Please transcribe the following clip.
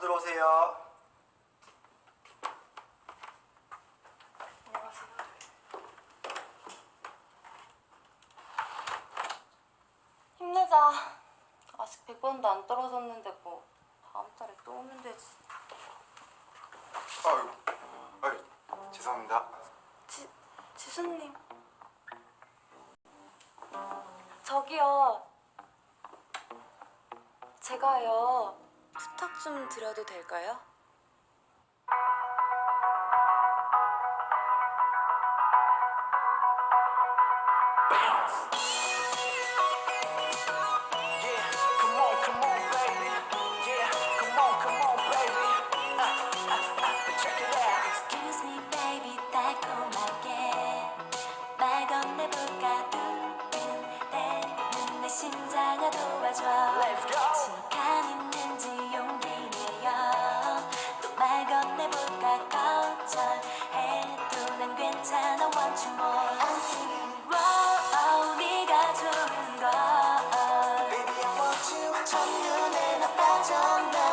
들어오세요. 안녕하세요. 힘내자. 아직 100번도 안 떨어졌는데 뭐 다음 달에 또 오면 되지. 아유, 아유, 죄송합니다. 지, 지수님. 저기요. 제가요. 부탁 좀 드려도 될까요? Yeah, come on, come on, baby. Yeah, come on, come on, baby. Uh, uh, uh, check it out. Excuse me baby 달콤하게 말 건네볼까 두근대는 내 심장아 도와줘 Let's go. 이건 내보다 걱정해도 난 괜찮아 once more I'm singing wow 네가 좋은 걸 Baby I want you 첫눈에 나 빠져나